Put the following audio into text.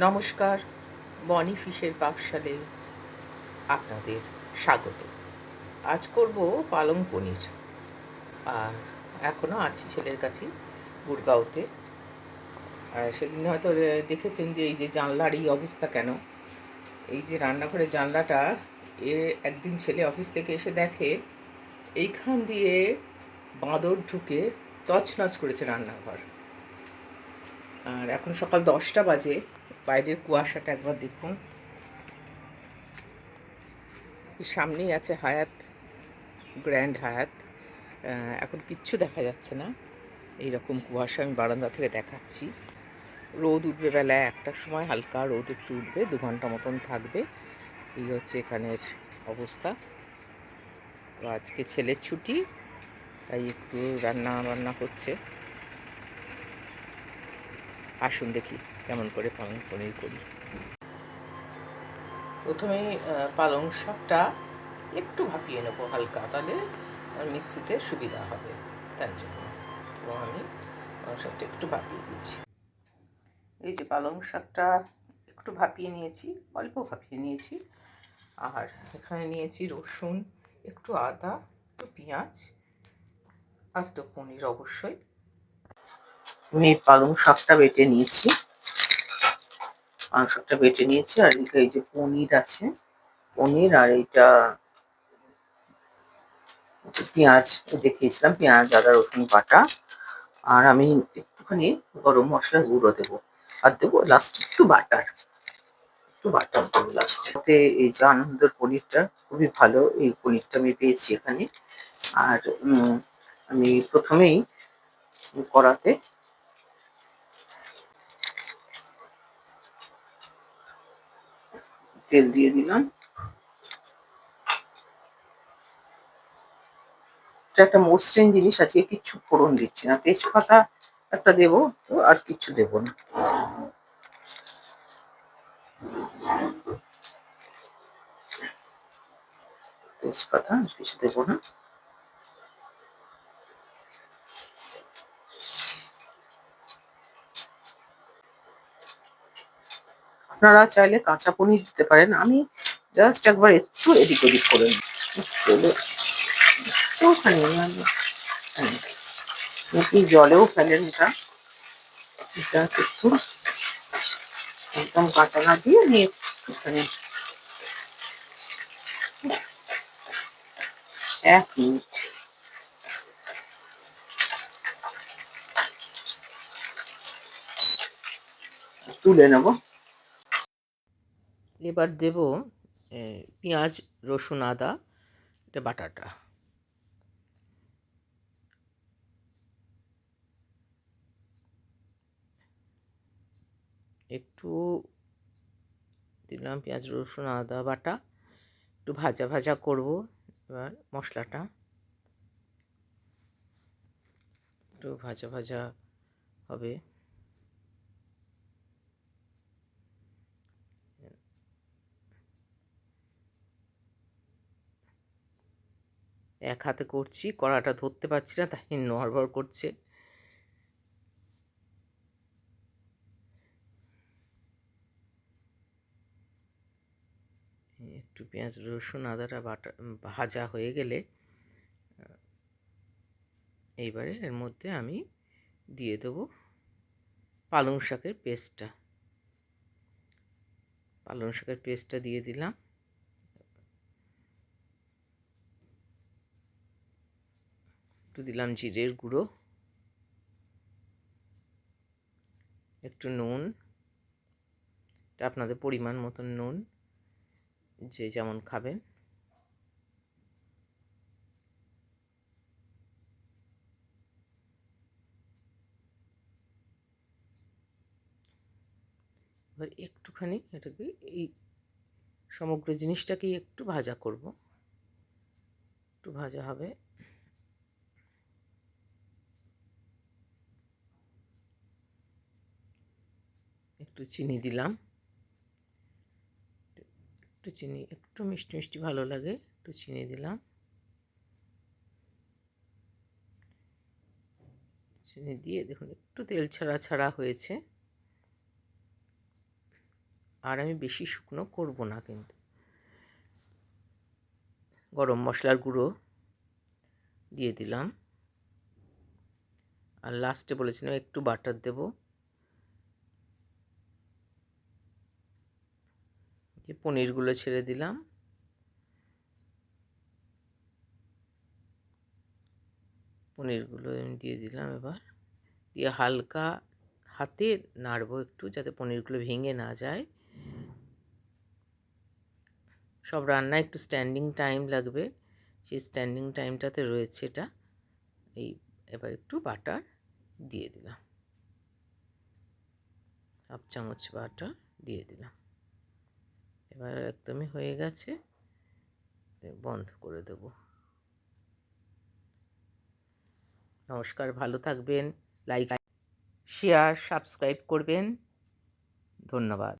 নমস্কার, বনি ফিশের পাকশালে আপনাদের স্বাগত। আজ করব পালং পনির। আর এখনও আছি ছেলের কাছে গুড়গাঁওতে। সেদিন হয়তো দেখেছেন যে এই যে জানলার এই অবস্থা কেন? এই যে রান্নাঘরের জানলাটা, এ একদিন ছেলে অফিস থেকে এসে দেখে, এইখান দিয়ে বাঁদর ঢুকে তছনছ করেছে রান্নাঘর। আর এখন সকাল দশটা বাজে বাইরের কুয়াশাটা একবার দেখুন। সামনেই আছে হায়াত, গ্র্যান্ড হায়াত। এখন কিচ্ছু দেখা যাচ্ছে না। এই রকম কুয়াশা আমি বারান্দা থেকে দেখাচ্ছি। রোদ উঠবে বেলায় একটার সময়, হালকা রোদ একটু উঠবে, দু ঘণ্টা মতন থাকবে। এই হচ্ছে এখানের অবস্থা। তো আজকে ছেলের ছুটি, তাই একটু রান্না বান্না হচ্ছে। আসুন দেখি কেমন করে পালং পনির করি। প্রথমে পালং শাকটা একটু ভাপিয়ে নেব হালকা, তাহলে মিক্সিতে সুবিধা হবে, তাই জন্য। তো আমি পালং শাকটা একটু ভাপিয়ে দিচ্ছি এই যে পালং শাকটা একটু ভাপিয়ে নিয়েছি, অল্প ভাপিয়ে নিয়েছি, আর এখানে নিয়েছি রসুন, একটু আদা, একটু পেঁয়াজ, আর তো পনির অবশ্যই। আমি এই পালং শাকটা বেটে নিয়েছি। পালং শাকটা বেটে নিয়েছি আর এদিকে এই যে পনির আছে, পনির আর এইটা পেঁয়াজ দেখিয়েছিলাম পেঁয়াজ, আদা, রসুন, বাটা। আর আমি একটুখানি গরম মশলার গুঁড়ো দেবো। আর দেবো লাস্ট একটু বাটার। একটু বাটার দেবো লাস্টে এই যে আনন্দের পনিরটা খুবই ভালো, এই পনিরটা আমি পেয়েছি এখানে। আর আমি প্রথমেই কড়াতে তেল দিয়ে দিলাম। এটা একটা মসৃণ জিনিস, আজকে কিচ্ছু ফোড়ন দিচ্ছি না। তেজপাতা একটা দেবো তো, আর কিচ্ছু দেবো না। তেজপাতা কিছু দেবো না। আপনারা চাইলে কাঁচা পনির দিতে পারেন। আমি জাস্ট একবার একটু এদিক ওদিক করে আমি- হ্যাঁ। জলেও ফেলেন এটা। জাস্ট একটু একদম কাঁচা না দিয়ে আমি একটুখানি এক মিনিট। তুলে নেব। এবার দেব পেঁয়াজ, রসুন, আদা, এটা বাটাটা। একটু দিলাম পেঁয়াজ, রসুন, আদা, বাটা। একটু ভাজা ভাজা করব এবার মশলাটা। একটু ভাজা ভাজা হবে। এক হাতে করছি, কড়াটা ধরতে পারছি না, তাই নড়বড় করছে। একটু পেঁয়াজ, রসুন, আদাটা বাটা, ভাজা হয়ে গেলে, এইবারে এর মধ্যে আমি দিয়ে দেবো পালং শাকের পেস্টটা। পালং শাকের পেস্টটা দিয়ে দিলাম। একটু দিলাম জিরের গুঁড়ো। একটু নুন। এটা আপনাদের পরিমাণ মতন নুন, যে যেমন খাবেন। এবার একটুখানি এটাকে এই সমগ্র জিনিসটাকেই একটু ভাজা করব। একটু ভাজা হবে। একটু চিনি দিলাম। একটু চিনি, একটু মিষ্টি মিষ্টি ভালো লাগে, একটু চিনি দিলাম। চিনি দিয়ে দেখুন, একটু তেল ছাড়া ছাড়া হয়েছে। আর আমি বেশি শুকনো করব না কিন্তু। গরম মশলার গুঁড়ো দিয়ে দিলাম। আর লাস্টে বলেছিলাম একটু বাটার দেব। যে পনিরগুলো ছেড়ে দিলাম। পনিরগুলো আমি দিয়ে দিলাম এবার। দিয়ে হালকা হাতে নাড়বো একটু যাতে পনিরগুলো ভেঙে না যায়। সব রান্না একটু স্ট্যান্ডিং টাইম লাগবে। সেই স্ট্যান্ডিং টাইমটাতে রয়েছে এটা। এই এবার একটু বাটার দিয়ে দিলাম। হাফ চামচ বাটার দিয়ে দিলাম। এবার একদমই হয়ে গেছে। বন্ধ করে দেব। নমস্কার, ভালো থাকবেন লাইক শেয়ার সাবস্ক্রাইব করবেন। ধন্যবাদ।